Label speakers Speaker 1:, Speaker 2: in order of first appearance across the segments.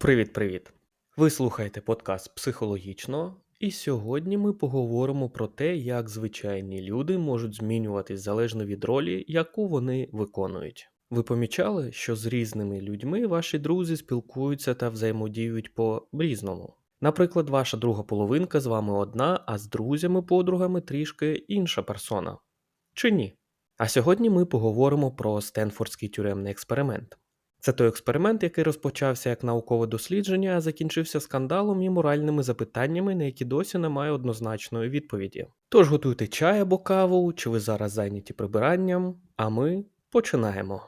Speaker 1: Привіт-привіт! Ви слухаєте подкаст Психологічно, і сьогодні ми поговоримо про те, як звичайні люди можуть змінюватись залежно від ролі, яку вони виконують. Ви помічали, що з різними людьми ваші друзі спілкуються та взаємодіють по різному. Наприклад, ваша друга половинка з вами одна, а з друзями-подругами трішки інша персона. Чи ні? А сьогодні ми поговоримо про Стенфордський тюремний експеримент. Це той експеримент, який розпочався як наукове дослідження, а закінчився скандалом і моральними запитаннями, на які досі немає однозначної відповіді. Тож готуйте чай або каву, чи ви зараз зайняті прибиранням, а ми починаємо.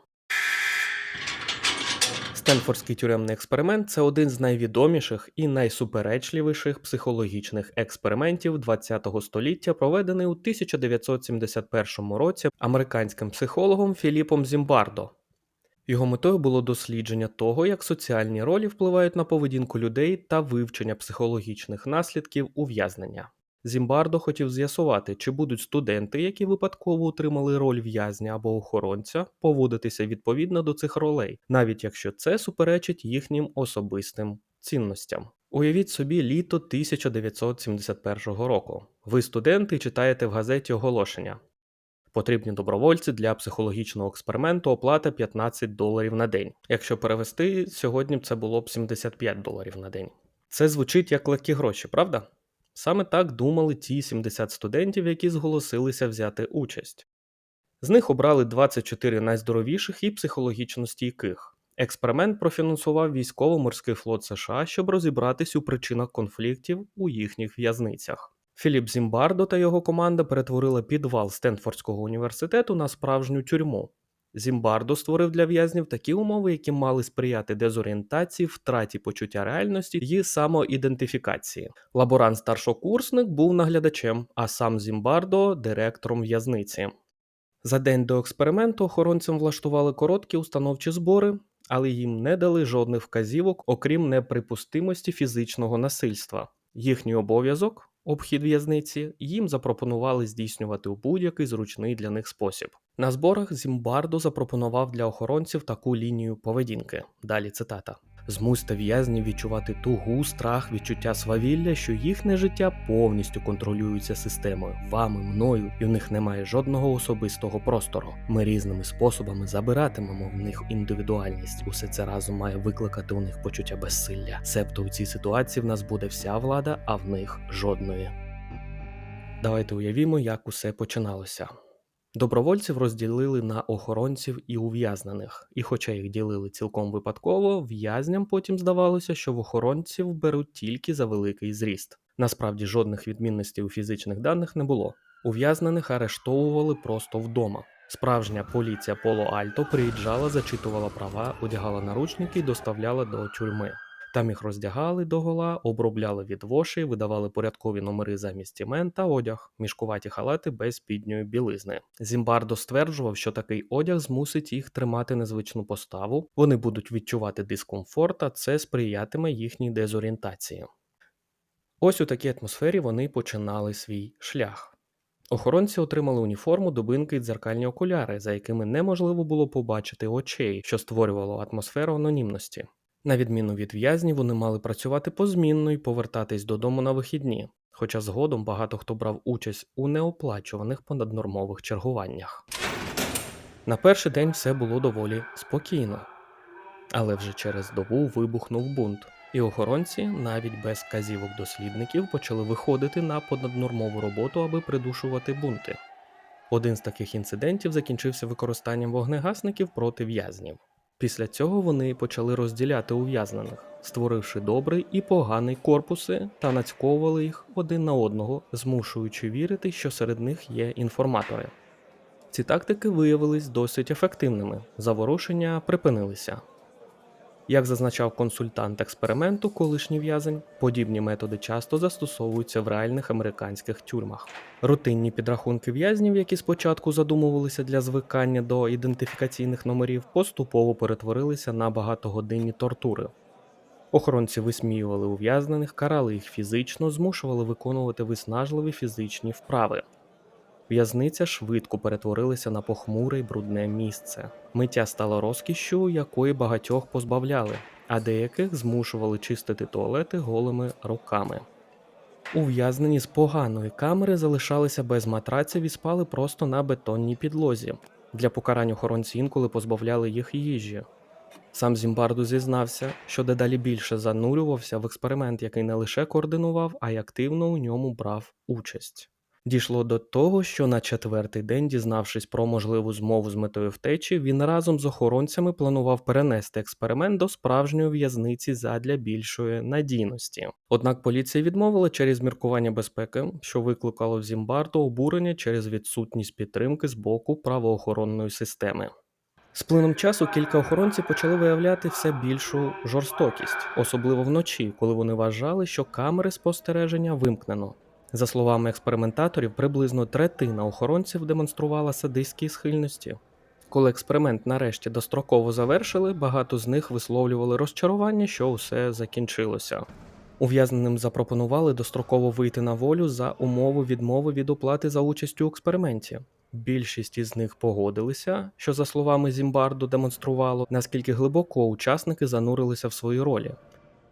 Speaker 1: Стенфордський тюремний експеримент це один з найвідоміших і найсуперечливіших психологічних експериментів ХХ століття, проведений у 1971 році американським психологом Філіпом Зімбардо. Його метою було дослідження того, як соціальні ролі впливають на поведінку людей та вивчення психологічних наслідків ув'язнення. Зімбардо хотів з'ясувати, чи будуть студенти, які випадково отримали роль в'язня або охоронця, поводитися відповідно до цих ролей, навіть якщо це суперечить їхнім особистим цінностям. Уявіть собі літо 1971 року. Ви студенти читаєте в газеті оголошення. Потрібні добровольці для психологічного експерименту оплата 15 доларів на день. Якщо перевести, сьогодні це було б 75 доларів на день. Це звучить як легкі гроші, правда? Саме так думали ті 70 студентів, які зголосилися взяти участь. З них обрали 24 найздоровіших і психологічно стійких. Експеримент профінансував військово-морський флот США, щоб розібратись у причинах конфліктів у їхніх в'язницях. Філіп Зімбардо та його команда перетворили підвал Стенфордського університету на справжню тюрму. Зімбардо створив для в'язнів такі умови, які мали сприяти дезорієнтації, втраті почуття реальності і самоідентифікації. Лаборант старшокурсник був наглядачем, а сам Зімбардо директором в'язниці. За день до експерименту охоронцям влаштували короткі установчі збори, але їм не дали жодних вказівок, окрім неприпустимості фізичного насильства. Їхній обов'язок обхід в'язниці їм запропонували здійснювати у будь-який зручний для них спосіб. На зборах Зімбардо запропонував для охоронців таку лінію поведінки. Далі цитата. Змусьте в'язнів відчувати тугу, страх, відчуття свавілля, що їхнє життя повністю контролюється системою, вами, мною, і в них немає жодного особистого простору. Ми різними способами забиратимемо в них індивідуальність. Усе це разом має викликати у них почуття безсилля. Себто у цій ситуації в нас буде вся влада, а в них жодної. Давайте уявімо, як усе починалося. Добровольців розділили на охоронців і ув'язнених, і хоча їх ділили цілком випадково, в'язням потім здавалося, що в охоронців беруть тільки за великий зріст. Насправді жодних відмінностей у фізичних даних не було. Ув'язнених арештовували просто вдома. Справжня поліція Поло Альто приїжджала, зачитувала права, одягала наручники і доставляла до тюрми. Там їх роздягали догола, обробляли від воші, видавали порядкові номери замість імен та одяг, мішкуваті халати без спідньої білизни. Зімбардо стверджував, що такий одяг змусить їх тримати незвичну поставу, вони будуть відчувати дискомфорт, а це сприятиме їхній дезорієнтації. Ось у такій атмосфері вони починали свій шлях. Охоронці отримали уніформу, дубинки і дзеркальні окуляри, за якими неможливо було побачити очей, що створювало атмосферу анонімності. На відміну від в'язнів, вони мали працювати позмінно і повертатись додому на вихідні, хоча згодом багато хто брав участь у неоплачуваних понаднормових чергуваннях. На перший день все було доволі спокійно, але вже через добу вибухнув бунт, і охоронці, навіть без казівок дослідників, почали виходити на понаднормову роботу, аби придушувати бунти. Один з таких інцидентів закінчився використанням вогнегасників проти в'язнів. Після цього вони почали розділяти ув'язнених, створивши добрий і поганий корпуси та нацьковували їх один на одного, змушуючи вірити, що серед них є інформатори. Ці тактики виявились досить ефективними, заворушення припинилися. Як зазначав консультант експерименту, колишній в'язень, подібні методи часто застосовуються в реальних американських тюрмах. Рутинні підрахунки в'язнів, які спочатку задумувалися для звикання до ідентифікаційних номерів, поступово перетворилися на багатогодинні тортури. Охоронці висміювали ув'язнених, карали їх фізично, змушували виконувати виснажливі фізичні вправи. В'язниця швидко перетворилася на похмуре й брудне місце. Миття стало розкішшю, якої багатьох позбавляли, а деяких змушували чистити туалети голими руками. Ув'язнені з поганої камери залишалися без матраців і спали просто на бетонній підлозі. Для покарань охоронці інколи позбавляли їх їжі. Сам Зімбарду зізнався, що дедалі більше занурювався в експеримент, який не лише координував, а й активно у ньому брав участь. Дійшло до того, що на четвертий день, дізнавшись про можливу змову з метою втечі, він разом з охоронцями планував перенести експеримент до справжньої в'язниці задля більшої надійності. Однак поліція відмовила через міркування безпеки, що викликало в Зімбарду обурення через відсутність підтримки з боку правоохоронної системи. З плином часу кілька охоронців почали виявляти все більшу жорстокість, особливо вночі, коли вони вважали, що камери спостереження вимкнено. За словами експериментаторів, приблизно третина охоронців демонструвала садистські схильності. Коли експеримент нарешті достроково завершили, багато з них висловлювали розчарування, що усе закінчилося. Ув'язненим запропонували достроково вийти на волю за умови відмови від оплати за участь у експерименті. Більшість із них погодилися, що, за словами Зімбарду, демонструвало, наскільки глибоко учасники занурилися в свої ролі.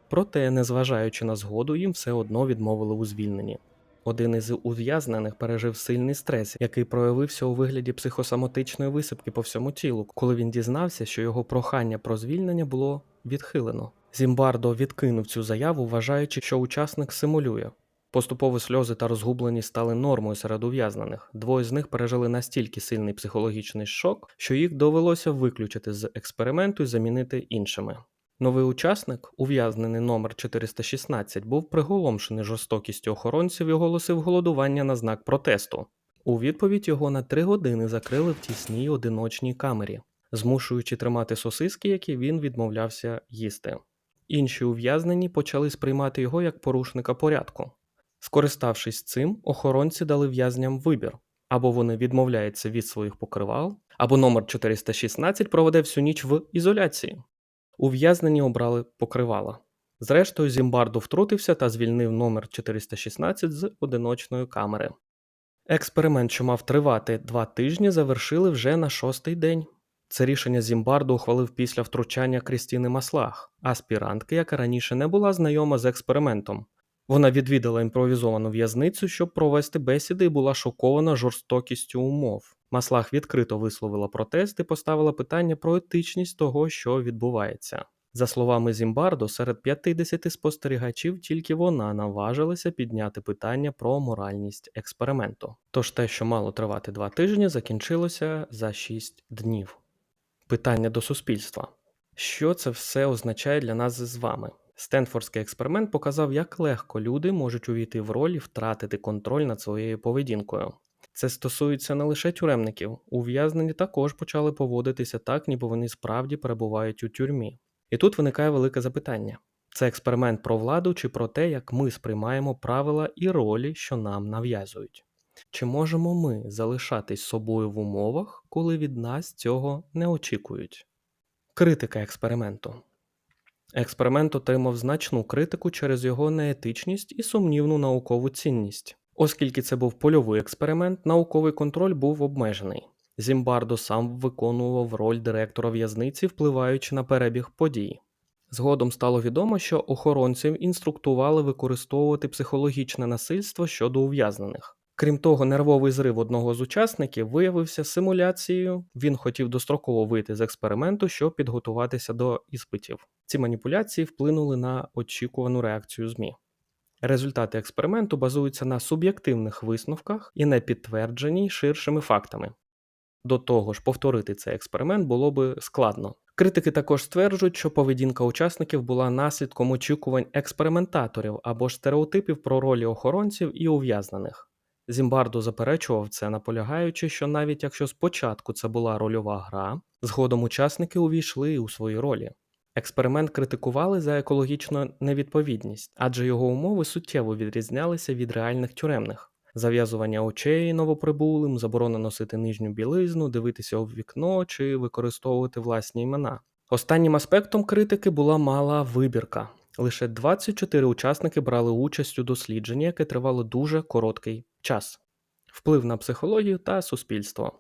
Speaker 1: Проте, незважаючи на згоду, їм все одно відмовили у звільненні. Один із ув'язнених пережив сильний стрес, який проявився у вигляді психосоматичної висипки по всьому тілу, коли він дізнався, що його прохання про звільнення було відхилено. Зімбардо відкинув цю заяву, вважаючи, що учасник симулює. Поступово сльози та розгубленість стали нормою серед ув'язнених. Двоє з них пережили настільки сильний психологічний шок, що їх довелося виключити з експерименту і замінити іншими. Новий учасник, ув'язнений номер 416, був приголомшений жорстокістю охоронців і оголосив голодування на знак протесту. У відповідь його на три години закрили в тісній одиночній камері, змушуючи тримати сосиски, які він відмовлявся їсти. Інші ув'язнені почали сприймати його як порушника порядку. Скориставшись цим, охоронці дали в'язням вибір або вони відмовляються від своїх покривал, або номер 416 проведе всю ніч в ізоляції. Ув'язнені обрали покривала. Зрештою, Зімбарду втрутився та звільнив номер 416 з одиночної камери. Експеримент, що мав тривати два тижні, завершили вже на шостий день. Це рішення Зімбарду ухвалив після втручання Крістіни Маслах, аспірантки, яка раніше не була знайома з експериментом. Вона відвідала імпровізовану в'язницю, щоб провести бесіди і була шокована жорстокістю умов. Маслах відкрито висловила протест і поставила питання про етичність того, що відбувається. За словами Зімбардо, серед 50 спостерігачів тільки вона наважилася підняти питання про моральність експерименту. Тож те, що мало тривати два тижні, закінчилося за 6 днів. Питання до суспільства: що це все означає для нас з вами? Стенфордський експеримент показав, як легко люди можуть увійти в роль і втратити контроль над своєю поведінкою. Це стосується не лише тюремників, ув'язнені також почали поводитися так, ніби вони справді перебувають у тюрмі. І тут виникає велике запитання: це експеримент про владу чи про те, як ми сприймаємо правила і ролі, що нам нав'язують? Чи можемо ми залишатись собою в умовах, коли від нас цього не очікують? Критика експерименту. Експеримент отримав значну критику через його неетичність і сумнівну наукову цінність. Оскільки це був польовий експеримент, науковий контроль був обмежений. Зімбардо сам виконував роль директора в'язниці, впливаючи на перебіг подій. Згодом стало відомо, що охоронців інструктували використовувати психологічне насильство щодо ув'язнених. Крім того, нервовий зрив одного з учасників виявився симуляцією. Він хотів достроково вийти з експерименту, щоб підготуватися до іспитів. Ці маніпуляції вплинули на очікувану реакцію ЗМІ. Результати експерименту базуються на суб'єктивних висновках і не підтверджені ширшими фактами. До того ж, повторити цей експеримент було би складно. Критики також стверджують, що поведінка учасників була наслідком очікувань експериментаторів або ж стереотипів про ролі охоронців і ув'язнених. Зімбардо заперечував це, наполягаючи, що навіть якщо спочатку це була рольова гра, згодом учасники увійшли у свої ролі. Експеримент критикували за екологічну невідповідність, адже його умови суттєво відрізнялися від реальних тюремних. Зав'язування очей новоприбулим, заборона носити нижню білизну, дивитися у вікно чи використовувати власні імена. Останнім аспектом критики була мала вибірка. Лише 24 учасники брали участь у дослідженні, яке тривало дуже короткий час. Вплив на психологію та суспільство.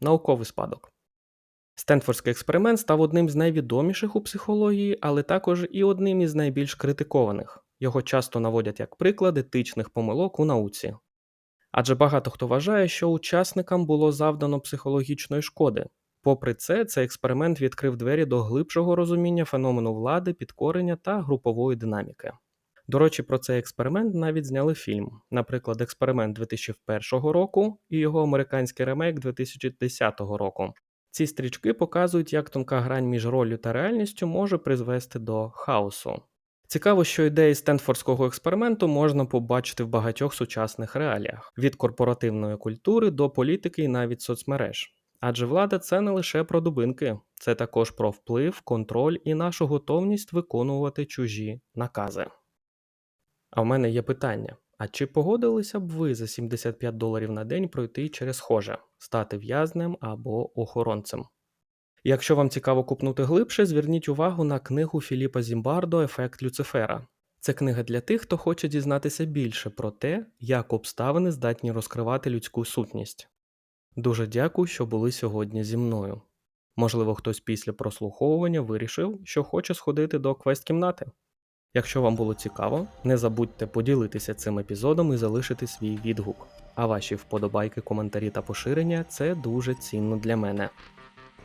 Speaker 1: Науковий спадок. Стенфордський експеримент став одним з найвідоміших у психології, але також і одним із найбільш критикованих. Його часто наводять як приклад етичних помилок у науці. Адже багато хто вважає, що учасникам було завдано психологічної шкоди. Попри це, цей експеримент відкрив двері до глибшого розуміння феномену влади, підкорення та групової динаміки. До речі, про цей експеримент навіть зняли фільм, наприклад, експеримент 2001 року і його американський ремейк 2010 року. Ці стрічки показують, як тонка грань між роллю та реальністю може призвести до хаосу. Цікаво, що ідеї Стенфордського експерименту можна побачити в багатьох сучасних реаліях від корпоративної культури до політики і навіть соцмереж. Адже влада це не лише про дубинки, це також про вплив, контроль і нашу готовність виконувати чужі накази. А в мене є питання: а чи погодилися б ви за 75 доларів на день пройти через схоже, стати в'язнем або охоронцем? Якщо вам цікаво купнути глибше, зверніть увагу на книгу Філіпа Зімбардо Ефект Люцифера. Це книга для тих, хто хоче дізнатися більше про те, як обставини здатні розкривати людську сутність. Дуже дякую, що були сьогодні зі мною. Можливо, хтось після прослуховування вирішив, що хоче сходити до квест-кімнати. Якщо вам було цікаво, не забудьте поділитися цим епізодом і залишити свій відгук. А ваші вподобайки, коментарі та поширення це дуже цінно для мене.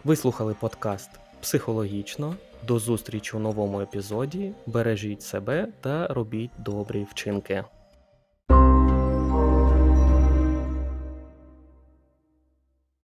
Speaker 1: Ви слухали подкаст Психологічно. До зустрічі у новому епізоді. Бережіть себе та робіть добрі вчинки.